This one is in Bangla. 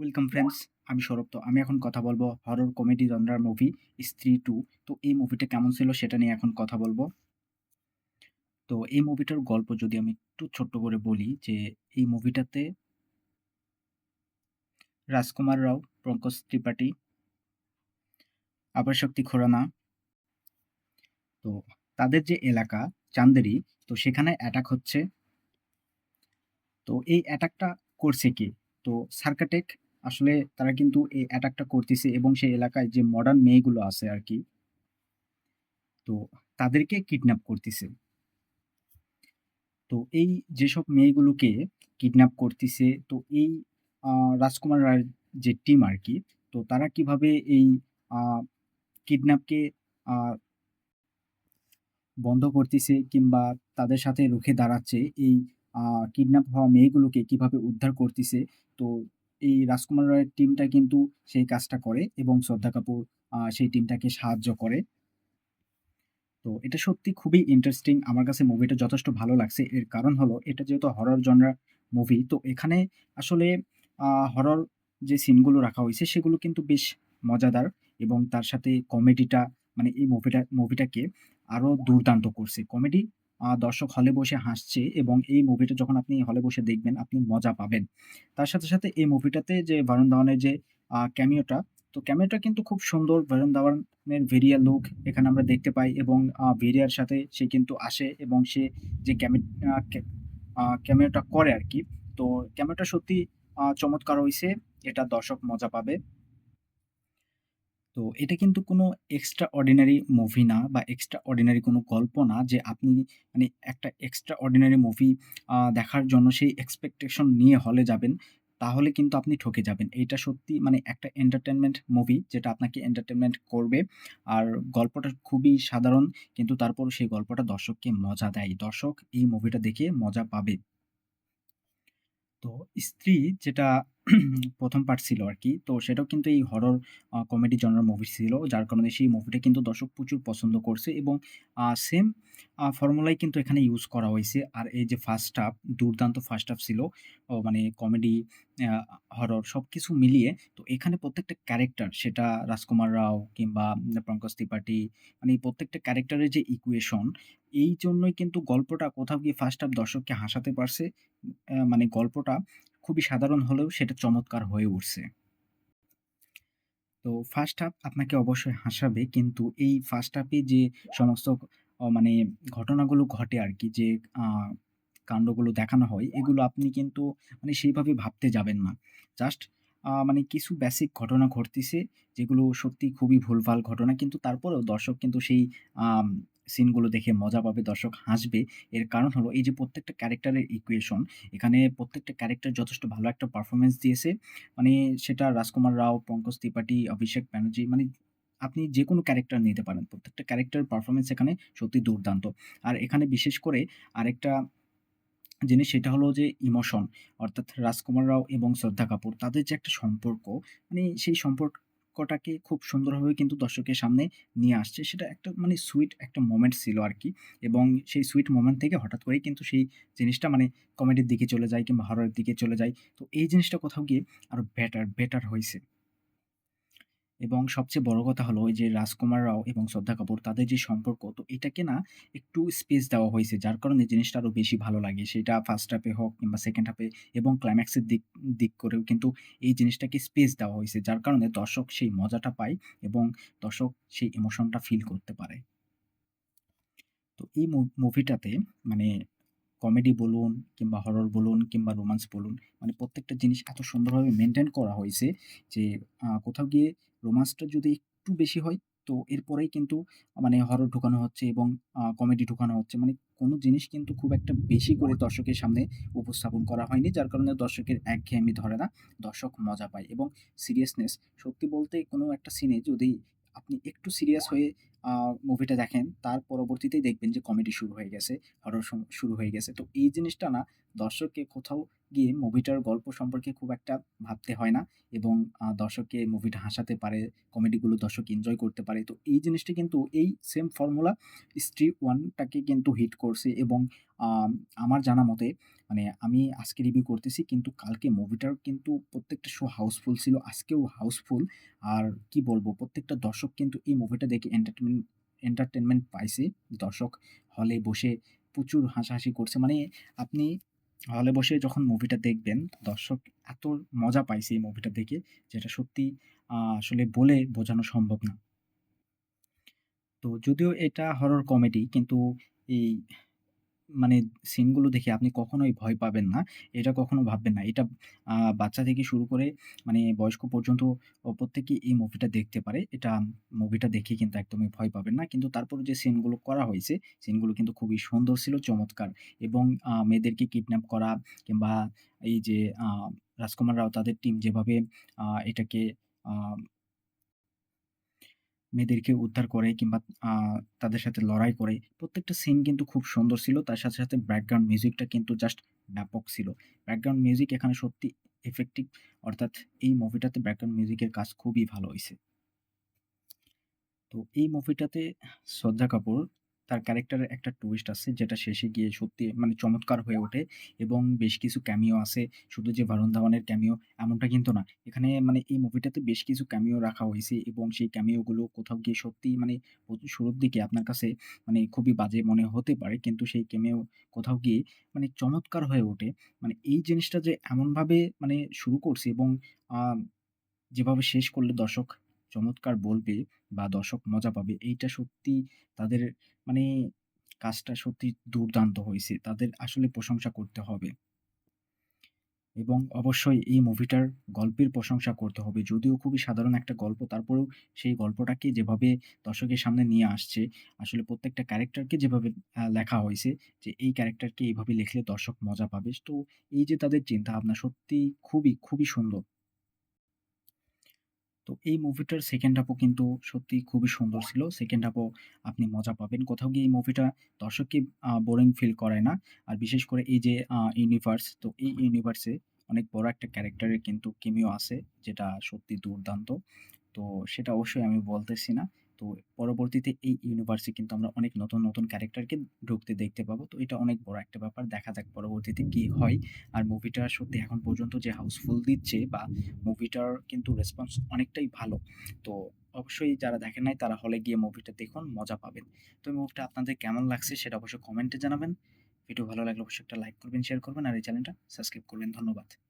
ওয়েলকাম ফ্রেন্ডস আমি সৌরভ তো। আমি এখন কথা বলব হরর কমেডি জনরার মুভি স্ত্রী টু তো এই মুভিটা কেমন ছিল সেটা নিয়ে এখন কথা বলব। তো এই মুভিটার গল্প যদি আমি একটু ছোট্ট করে বলি যে, এই মুভিটাতে রাজকুমার রাও, পঙ্কজ ত্রিপাঠী, আবার শক্তি খোরানা, তো তাদের যে এলাকা, চান্দেরি, তো সেখানে অ্যাটাক হচ্ছে। তো এই অ্যাটাকটা করছে কে? তো সার্কাটেক আসলে তারা কিন্তু এই অ্যাটাকটা করতেছে এবং সেই এলাকায় যে মডার্ন মেয়েগুলো আছে আর কি, তো তাদেরকে কিডন্যাপ করতেছে। তো এই যেসব মেয়েগুলোকে কিডন্যাপ করতেছে, তো এই রাজকুমার রায়ের যে টিম আর কি, তো তারা কীভাবে এই কিডন্যাপকে বন্ধ করতেছে কিংবা তাদের সাথে রুখে দাঁড়াচ্ছে, এই কিডন্যাপ হওয়া মেয়েগুলোকে কীভাবে উদ্ধার করতেছে, তো এই রাজকুমার রয়ের টিমটা কিন্তু সেই কাজটা করে এবং শ্রদ্ধা কাপুর সেই টিমটাকে সাহায্য করে। তো এটা সত্যি খুবই ইন্টারেস্টিং আমার কাছে মুভিটা যথেষ্ট ভালো লাগছে। এর কারণ হলো, এটা যেহেতু হরর জনরা মুভি তো এখানে আসলে হরর যে সিনগুলো রাখা হয়েছে, সেগুলো কিন্তু বেশ মজাদার এবং তার সাথে কমেডিটা মানে এই মুভিটা মুভিটাকে আরও দুর্দান্ত করছে। কমেডি দর্শক হলে বসে হাসছে এবং এই মুভিটা যখন আপনি হলে বসে দেখবেন, আপনি মজা পাবেন। তার সাথে সাথে এই মুভিটাতে যে বরুণ ধাওয়ানের যে ক্যামিওটা তো ক্যামেরাটা কিন্তু খুব সুন্দর। বরুণ ধাওয়ানের ভেরিয়া লুক এখানে আমরা দেখতে পাই এবং ভেরিয়ার সাথে সে কিন্তু আসে এবং সে যে ক্যামি ক্যামিওটা করে আর কি। তো ক্যামেরাটা সত্যি চমৎকার হয়েছে এটা দর্শক মজা পাবে। তো এটা কিন্তু কোনো এক্সট্রা অর্ডিনারি মুভি না বা এক্সট্রা অর্ডিনারি কোনো গল্প না যে আপনি মানে একটা এক্সট্রা অর্ডিনারি মুভি দেখার জন্য সেই এক্সপেকটেশন নিয়ে হলে যাবেন, তাহলে কিন্তু আপনি ঠকে যাবেন। এইটা সত্যি মানে একটা এন্টারটেনমেন্ট মুভি যেটা আপনাকে এন্টারটেনমেন্ট করবে। আর গল্পটা খুবই সাধারণ, কিন্তু তারপর সেই গল্পটা দর্শককে মজা দেয়। দর্শক এই মুভিটা দেখে মজা পাবে। তো স্ত্রী যেটা প্রথম পার্ট ছিল আর কি। তো সেটাও কিন্তু এই হরর কমেডি জনার মুভি ছিল, যার কারণে সেই মুভিটা কিন্তু দর্শক প্রচুর পছন্দ করছে এবং সেম ফর্মুলাই কিন্তু এখানে ইউজ করা হয়েছে। আর এই যে ফার্স্ট হাফ দুর্দান্ত ফার্স্ট হাফ ছিল মানে কমেডি হরর সব কিছু মিলিয়ে, তো এখানে প্রত্যেকটা ক্যারেক্টার সেটা রাজকুমার রাও কিংবা পঙ্কজ ত্রিপাঠী মানে প্রত্যেকটা ক্যারেক্টারের যে ইকুয়েশন এই জন্যই কিন্তু গল্পটা কোথাও গিয়ে ফার্স্ট হাফ দর্শককে হাসাতে পারছে। মানে গল্পটা খুবই সাধারণ হলেও সেটা চমৎকার হয়ে উঠছে। তো ফার্স্ট হাফ আপনাকে অবশ্যই হাসাবে, কিন্তু এই ফার্স্ট হাফে যে সমস্ত মানে ঘটনাগুলো ঘটে আর কি, যে কাণ্ডগুলো দেখানো হয়, এগুলো আপনি কিন্তু মানে সেইভাবে ভাবতে যাবেন না। জাস্ট মানে কিছু বেসিক ঘটনা ঘটতেছে, যেগুলো সত্যি খুবই ভুলভাল ঘটনা, কিন্তু তারপরেও দর্শক কিন্তু সেই সিনগুলো দেখে মজা পাবে, দর্শক হাসবে। এর কারণ হলো এই যে প্রত্যেকটা ক্যারেক্টারের ইকুয়েশন, এখানে প্রত্যেকটা ক্যারেক্টার যথেষ্ট ভালো একটা পারফরমেন্স দিয়েছে। মানে সেটা রাজকুমার রাও, পঙ্কজ ত্রিপাঠী, অভিষেক ব্যানার্জি মানে আপনি যে কোনো ক্যারেক্টার নিতে পারেন। প্রত্যেকটা ক্যারেক্টার পারফরমেন্স এখানে সত্যি দুর্দান্ত। আর এখানে বিশেষ করে আরেকটা জিনিস সেটা হলো যে ইমোশন অর্থাৎ রাজকুমার রাও এবং শ্রদ্ধা কাপুর তাদের যে একটা সম্পর্ক মানে সেই সম্পর্ক কটাকে খুব সুন্দরভাবে কিন্তু দর্শকের সামনে নিয়ে আসছে। সেটা একটা মানে সুইট একটা মোমেন্ট ছিল আর কি এবং সেই সুইট মোমেন্ট থেকে হঠাৎ করেই কিন্তু সেই জিনিসটা মানে কমেডির দিকে চলে যায় কিংবা হররের দিকে চলে যায়। তো এই জিনিসটা কোথাও গিয়ে আরও বেটার বেটার হয়েছে এবং সবচেয়ে বড় কথা হলো যে রাজকুমার রাও এবং শ্রদ্ধা কাপুর, তাদের যে সম্পর্ক, তো এটাকে না একটু স্পেস দেওয়া হয়েছে, যার কারণে জিনিসটা আরও বেশি ভালো লাগে। সেটা ফার্স্ট হাফে হোক কিংবা সেকেন্ড হাফে এবং ক্লাইম্যাক্সের দিক দিক করেও কিন্তু এই জিনিসটাকে স্পেস দেওয়া হয়েছে, যার কারণে দর্শক সেই মজাটা পায় এবং দর্শক সেই ইমোশনটা ফিল করতে পারে। তো এই মুভিটাতে মানে কমেডি বলুন কিংবা হরর বলুন কিংবা রোমান্স বলুন মানে প্রত্যেকটা জিনিস এত সুন্দরভাবে মেনটেন করা হয়েছে যে কোথাও গিয়ে রোমান্সটা যদি একটু বেশি হয়, তো এরপরেই কিন্তু মানে হরর ঢুকানো হচ্ছে এবং কমেডি ঢুকানো হচ্ছে। মানে কোনো জিনিস কিন্তু খুব একটা বেশি করে দর্শকের সামনে উপস্থাপন করা হয়নি, যার কারণে দর্শকের একঘেয়েমি ধরে না, দর্শক মজা পায় এবং সিরিয়াসনেস সত্যি বলতে কোনো একটা সিনে যদি আপনি একটু সিরিয়াস হয়ে মুভিটা দেখেন, তার পরবর্তীতেই দেখবেন যে কমেডি শুরু হয়ে গেছে হরর শুরু হয়ে গেছে। তো এই জিনিসটা না, দর্শককে কোথাও গিয়ে মুভিটার গল্প সম্পর্কে খুব একটা ভাবতে হয় না এবং দর্শককে মুভিটা হাসাতে পারে কমেডিগুলো দর্শক এনজয় করতে পারে। তো এই জিনিসটা কিন্তু এই সেম ফর্মুলা স্ট্রি ওয়ানটাকে কিন্তু হিট করছে এবং আমার জানা মতে মানে আমি আজকে রিভিউ করতেছি কিন্তু কালকে মুভিটার কিন্তু প্রত্যেকটা শো হাউসফুল ছিল। আজকেও হাউসফুল। আর কি বলব প্রত্যেকটা দর্শক কিন্তু এই মুভিটা দেখে এন্টারটেনমেন্ট এন্টারটেনমেন্ট পাইছে। দর্শক হলে বসে প্রচুর হাসাহাসি করছে। মানে আপনি হলে বসে যখন মুভিটা দেখবেন, দর্শক এত মজা পাইছে এই মুভিটা দেখে যেটা সত্যি আসলে বলে বোঝানো সম্ভব না। তো যদিও এটা হরর কমেডি কিন্তু এই মানে সিনগুলো দেখে আপনি কখনোই ভয় পাবেন না। এটা কখনো ভাববেন না। এটা বাচ্চা থেকে শুরু করে মানে বয়স্ক পর্যন্ত প্রত্যেকেই এই মুভিটা দেখতে পারে। এটা মুভিটা দেখে কিন্তু একদমই ভয় পাবেন না। কিন্তু তারপরে যে সিনগুলো করা হয়েছে, সিনগুলো কিন্তু খুবই সুন্দর ছিল, চমৎকার এবং মেয়েদেরকে কিডন্যাপ করা কিংবা এই যে রাজকুমার রাও তাদের টিম যেভাবে এটাকে মেয়েদেরকে উদ্ধার করে কিংবা তাদের সাথে লড়াই করে। প্রত্যেকটা সিন কিন্তু খুব সুন্দর ছিল। তার সাথে, সাথে ব্যাকগ্রাউন্ড মিউজিকটা কিন্তু জাস্ট ব্যাপক ছিল। ব্যাকগ্রাউন্ড মিউজিক এখানে সত্যি এফেক্টিভ অর্থাৎ এই মুভিটাতে ব্যাকগ্রাউন্ড মিউজিকের কাজ খুবই ভালো হয়েছে তো এই মুভিটাতে শ্রদ্ধা কাপুর তার ক্যারেক্টারের একটা টুইস্ট আছে, যেটা শেষে গিয়ে সত্যি মানে চমৎকার হয়ে ওঠে এবং বেশ কিছু ক্যামিও আছে। শুধু যে বরুণ ধাওয়ানের ক্যামিও এমনটা কিন্তু না। এখানে মানে এই মুভিটাতে বেশ কিছু ক্যামিও রাখা হয়েছে এবং সেই ক্যামিওগুলো কোথাও গিয়ে সত্যি মানে শুরুর দিকে আপনার কাছে মানে খুবই বাজে মনে হতে পারে। কিন্তু সেই ক্যামিও কোথাও গিয়ে মানে চমৎকার হয়ে ওঠে। মানে এই জিনিসটা যে এমনভাবে মানে শুরু করছে এবং যেভাবে শেষ করলে দর্শক চমৎকার বলবে বা দর্শক মজা পাবে এইটা সত্যি তাদের মানে কাজটা সত্যি দুর্দান্ত হয়েছে তাদের আসলে প্রশংসা করতে হবে। এবং অবশ্যই এই মুভিটার গল্পের প্রশংসা করতে হবে। যদিও খুবই সাধারণ একটা গল্প তারপরেও সেই গল্পটাকে যেভাবে দর্শকের সামনে নিয়ে আসছে, আসলে প্রত্যেকটা ক্যারেক্টারকে যেভাবে লেখা হয়েছে যে এই ক্যারেক্টারকে এইভাবে লিখলে দর্শক মজা পাবে। তো এই যে তাদের চিন্তা ভাবনা সত্যি খুবই, খুবই সুন্দর। তো এই মুভিটার সেকেন্ড হাফও কিন্তু সত্যি খুবই সুন্দর ছিল। সেকেন্ড হাফও আপনি মজা পাবেন। কোথাও গিয়ে এই মুভিটা দর্শককে বোরিং ফিল করায় না। আর বিশেষ করে এই যে ইউনিভার্স, তো এই ইউনিভার্সে অনেক বড় একটা ক্যারেক্টারের কিন্তু কেমিও আছে যেটা সত্যি দুর্দান্ত। তো সেটা অবশ্যই আমি বলতেছি না। তো পরবর্তীতে এই ইউনিভার্সে কিন্তু আমরা অনেক নতুন, নতুন ক্যারেক্টারকে ঢুকতে দেখতে পাবো। তো এটা অনেক বড় একটা ব্যাপার। দেখা যাক পরবর্তীতে কি হয়। আর মুভিটা সত্যি এখন পর্যন্ত যে হাউসফুল দিচ্ছে বা মুভিটার কিন্তু রেসপন্স অনেকটাই ভালো। তো অবশ্যই যারা দেখেন নাই তারা হলে গিয়ে মুভিটা দেখুন, মজা পাবেন। তো মুভিটা আপনাদের কেমন লাগছে সেটা অবশ্যই কমেন্টে জানাবেন। ভিডিও ভালো লাগলে অবশ্যই একটা লাইক করবেন, শেয়ার করবেন আর এই চ্যানেলটা সাবস্ক্রাইব করবেন। ধন্যবাদ।